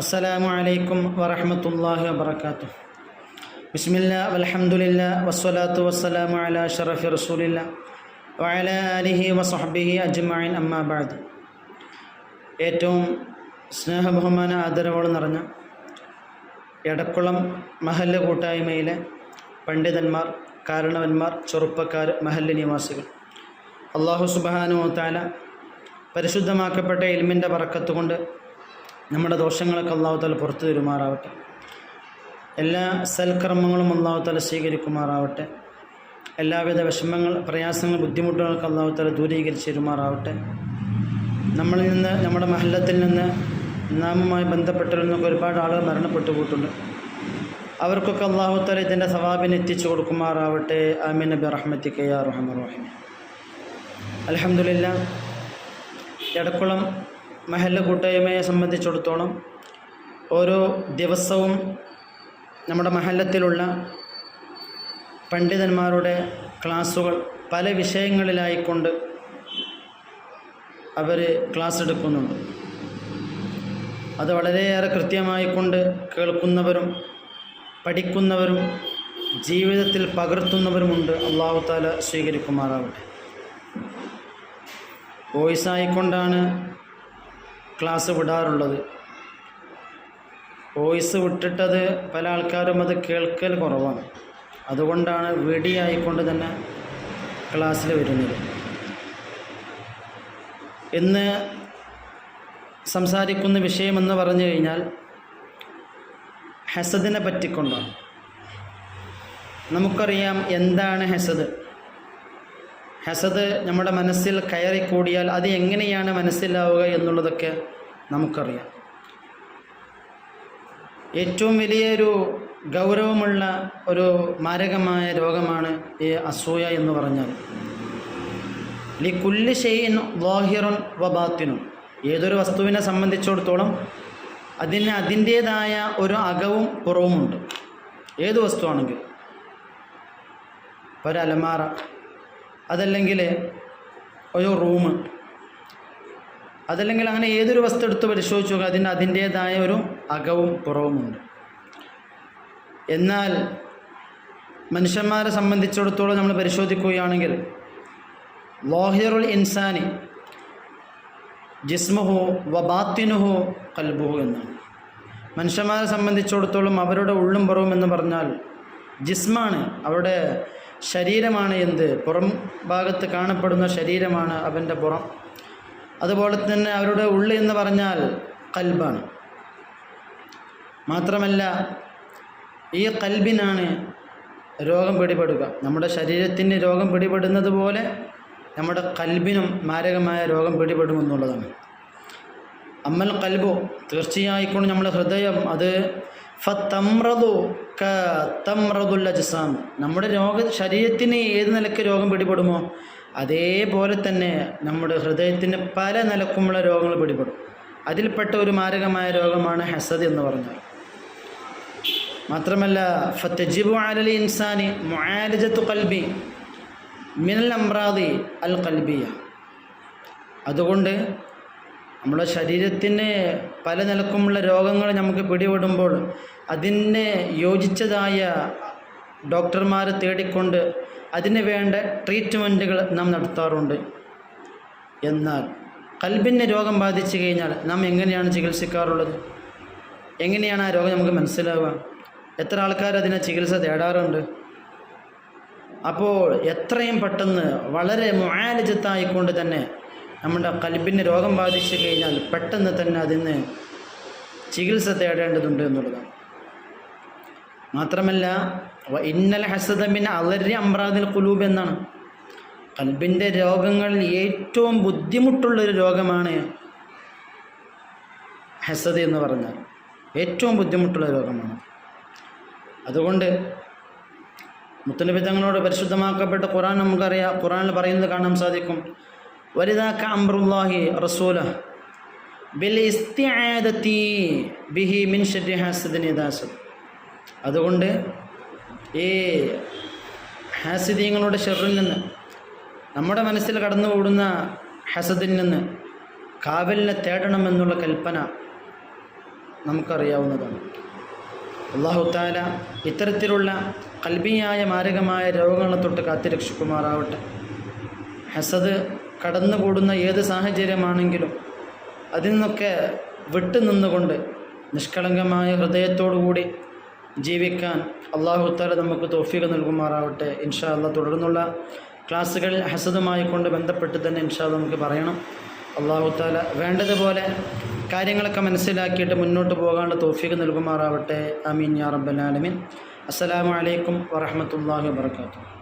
അസ്സലാമു അലൈക്കും വറഹമത്തല്ലാഹി വബർക്കാത്തു ബിസ്മില്ല അലഹമുല്ല വസ്സലാത്തു വസ്സലാമു അല ഷറഫി റസൂലില്ല വയല അലിഹി വസഹബിഹി അജ്മൈൻ അമ്മാബാദ് ഏറ്റവും സ്നേഹബഹുമാന ആദരവോട് നിറഞ്ഞ എടക്കുളം മഹല്ല് കൂട്ടായ്മയിലെ പണ്ഡിതന്മാർ കാരണവന്മാർ ചെറുപ്പക്കാർ മഹല്ല് നിവാസികൾ. അള്ളാഹു സുബാനു താല പരിശുദ്ധമാക്കപ്പെട്ട ഇൽമിന്റെ പറക്കത്തുകൊണ്ട് നമ്മുടെ ദോഷങ്ങളൊക്കെ അള്ളാഹു താല പുറത്തു തരുമാറാവട്ടെ. എല്ലാ സൽക്കർമ്മങ്ങളും അള്ളാഹു താല സ്വീകരിക്കുമാറാവട്ടെ. എല്ലാവിധ വിഷമങ്ങൾ പ്രയാസങ്ങൾ ബുദ്ധിമുട്ടുകളൊക്കെ അള്ളാഹു താല ദൂരീകരിച്ച് തരുമാറാവട്ടെ. നമ്മളിൽ നിന്ന് നമ്മുടെ മഹല്ലത്തിൽ നിന്ന് നാമുമായി ബന്ധപ്പെട്ടിരുന്നൊക്കെ ഒരുപാട് ആളുകൾ മരണപ്പെട്ടു പോയിട്ടുണ്ട്. അവർക്കൊക്കെ അള്ളാഹു താല ഇതിന്റെ സവാബിന് എത്തിച്ചു കൊടുക്കുമാറാവട്ടെ. ആമീൻ നബി റഹ്മത്തി കെ ആർ റഹ്മർ റഹീം അലഹമുല്ല എടക്കുളം മഹല്ല കൂട്ടായ്മയെ സംബന്ധിച്ചിടത്തോളം ഓരോ ദിവസവും നമ്മുടെ മഹല്ലത്തിലുള്ള പണ്ഡിതന്മാരുടെ ക്ലാസ്സുകൾ പല വിഷയങ്ങളിലായിക്കൊണ്ട് അവർ ക്ലാസ് എടുക്കുന്നുണ്ട്. അത് വളരെയേറെ കൃത്യമായിക്കൊണ്ട് കേൾക്കുന്നവരും പഠിക്കുന്നവരും ജീവിതത്തിൽ പകർത്തുന്നവരുമുണ്ട്. അള്ളാഹു താല സ്വീകരിക്കുമാറാവട്ടെ. വോയിസ് ആയിക്കൊണ്ടാണ് ക്ലാസ് വിടാറുള്ളത്. വോയിസ് വിട്ടിട്ടത് പല ആൾക്കാരും അത് കേൾക്കൽ കുറവാണ്. അതുകൊണ്ടാണ് വീഡിയോ ആയിക്കൊണ്ട് തന്നെ ക്ലാസ്സിൽ വരുന്നത്. ഇന്ന് സംസാരിക്കുന്ന വിഷയമെന്ന് പറഞ്ഞു കഴിഞ്ഞാൽ ഹസദിനെ പറ്റിക്കൊണ്ടാണ്. നമുക്കറിയാം എന്താണ് ഹസദ്. ഹസദ് നമ്മുടെ മനസ്സിൽ കയറിക്കൂടിയാൽ അത് എങ്ങനെയാണ് മനസ്സിലാവുക എന്നുള്ളതൊക്കെ നമുക്കറിയാം. ഏറ്റവും വലിയൊരു ഗൗരവമുള്ള ഒരു മാരകമായ രോഗമാണ് ഈ അസൂയ എന്ന് പറഞ്ഞാൽ. ലി കുല്ല് ഷെയ്ൻ വാഹിറുൻ വബാത്തിനും ഏതൊരു വസ്തുവിനെ സംബന്ധിച്ചിടത്തോളം അതിന് അതിന്റേതായ ഒരു അകവും പുറവുമുണ്ട്. ഏത് വസ്തുവാണെങ്കിലും. ഒരലമാറ അതല്ലെങ്കിൽ ഒരു റൂം. അതല്ലെങ്കിൽ അങ്ങനെ ഏതൊരു വസ്തു എടുത്ത് പരിശോധിച്ചു നോക്കുക അതിന് അതിന്റേതായ ഒരു അകവും പുറവുമുണ്ട്. എന്നാൽ മനുഷ്യന്മാരെ സംബന്ധിച്ചിടത്തോളം നമ്മൾ പരിശോധിക്കുകയാണെങ്കിൽ ലോഹിറുൽ ഇൻസാനി ജിസ്മുഹു വബാത്തിനുഹു കൽബുഹു എന്നാണ്. മനുഷ്യന്മാരെ സംബന്ധിച്ചിടത്തോളം അവരുടെ ഉള്ളും പുറവും എന്ന് പറഞ്ഞാൽ ജിസ്മാണ്. അവരുടെ ശരീരമാണ് എന്ത്? പുറം ഭാഗത്ത് കാണപ്പെടുന്ന ശരീരമാണ് അവന്റെ പുറം. അതുപോലെ തന്നെ അവരുടെ ഉള്ളി എന്ന് പറഞ്ഞാൽ കൽബാണ്. മാത്രമല്ല ഈ കൽബിനാണ് രോഗം പിടിപെടുക. നമ്മുടെ ശരീരത്തിന് രോഗം പിടിപെടുന്നത് പോലെ നമ്മുടെ കൽബിനും മാരകമായ രോഗം പിടിപെടുമെന്നുള്ളതാണ് അമ്മൽ കൽബോ തീർച്ചയായിക്കൊണ്ട് നമ്മുടെ ഹൃദയം അത് ഫത്തമ്രതു ക തമ്രതുൽ അജ്സാം. നമ്മുടെ രോഗ ശരീരത്തിന് ഏത് നിലയ്ക്ക് രോഗം പിടിപെടുമോ അതേപോലെ തന്നെ നമ്മുടെ ഹൃദയത്തിന് പല നിലക്കുമുള്ള രോഗങ്ങൾ പിടിപെടും. അതിൽപ്പെട്ട ഒരു മാരകമായ രോഗമാണ് ഹസദ് എന്ന് പറഞ്ഞാൽ. മാത്രമല്ല ഫത്തജിബു അലൽ ഇൻസാനി മുആലജത്തു കൽബി മിനൽ അമ്രാദി അൽ കൽബിയ അതുകൊണ്ട് നമ്മുടെ ശരീരത്തിന് പല നിലക്കുമുള്ള രോഗങ്ങൾ നമുക്ക് പിടിപെടുമ്പോൾ അതിന് യോജിച്ചതായ ഡോക്ടർമാരെ തേടിക്കൊണ്ട് അതിന് വേണ്ട ട്രീറ്റ്മെന്റുകൾ നാം നടത്താറുണ്ട്. എന്നാൽ കൽബിന് രോഗം ബാധിച്ചു കഴിഞ്ഞാൽ നാം എങ്ങനെയാണ് ചികിത്സിക്കാറുള്ളത്? എങ്ങനെയാണ് ആ രോഗം നമുക്ക് മനസ്സിലാവുക? എത്ര ആൾക്കാർ അതിനെ ചികിത്സ തേടാറുണ്ട്? അപ്പോൾ എത്രയും പെട്ടെന്ന് വളരെ മുആലജത്തായിക്കൊണ്ട് തന്നെ നമ്മുടെ കൽബിന് രോഗം ബാധിച്ചു കഴിഞ്ഞാൽ പെട്ടെന്ന് തന്നെ അതിന് ചികിത്സ തേടേണ്ടതുണ്ട് എന്നുള്ളതാണ്. മാത്രമല്ല ഇന്നലെ ഹസദമിൻ അലരി അമ്രാദിൽ കുലൂബ് എന്നാണ്. കൽബിന്റെ രോഗങ്ങളിൽ ഏറ്റവും ബുദ്ധിമുട്ടുള്ളൊരു രോഗമാണ് ഹസദ് എന്ന് പറഞ്ഞാൽ. ഏറ്റവും ബുദ്ധിമുട്ടുള്ള രോഗമാണ്. അതുകൊണ്ട് മുത്തലബി തങ്ങളോട് പരിശുദ്ധമാക്കപ്പെട്ട ഖുറാൻ നമുക്കറിയാം ഖുറാനിൽ പറയുന്നത് കാണാൻ സാധിക്കും. വലുതാക്ക അമ്രുല്ലാഹി റസൂല ബിഹി മിൻ അതുകൊണ്ട് ഈ ഹാസിദീങ്ങളുടെ ഷെറിൽ നിന്ന് നമ്മുടെ മനസ്സിൽ കടന്നു കടന്നുകൂടുന്ന ഹസദിൽ നിന്ന് കാവലിനെ തേടണമെന്നുള്ള കൽപ്പന നമുക്കറിയാവുന്നതാണ്. അള്ളാഹു താല ഇത്തരത്തിലുള്ള കൽബിയായ മാരകമായ രോഗങ്ങളെ തൊട്ട് കാത്തിരക്ഷിക്കുമാറാവട്ടെ. ഹസദ് കടന്നുകൂടുന്ന ഏത് സാഹചര്യമാണെങ്കിലും അതിൽ നിന്നൊക്കെ വിട്ടുനിന്നുകൊണ്ട് നിഷ്കളങ്കമായ ഹൃദയത്തോടുകൂടി ജീവിക്കാൻ അള്ളാഹു താല നമുക്ക് തോഫീക നൽകുമാറാവട്ടെ. ഇൻഷാ അല്ല തുടർന്നുള്ള ക്ലാസ്സുകൾ ഹസദുമായി കൊണ്ട് ബന്ധപ്പെട്ട് തന്നെ ഇൻഷാ നമുക്ക് പറയണം. അള്ളാഹു താല വേണ്ടതുപോലെ കാര്യങ്ങളൊക്കെ മനസ്സിലാക്കിയിട്ട് മുന്നോട്ട് പോകാണ്ട് തോഫീക നൽകുമാറാവട്ടെ. അമീൻ യാ റബ്ബൽ ആലമീൻ. അസ്സലാമു അലൈക്കും വബറകാതുഹു.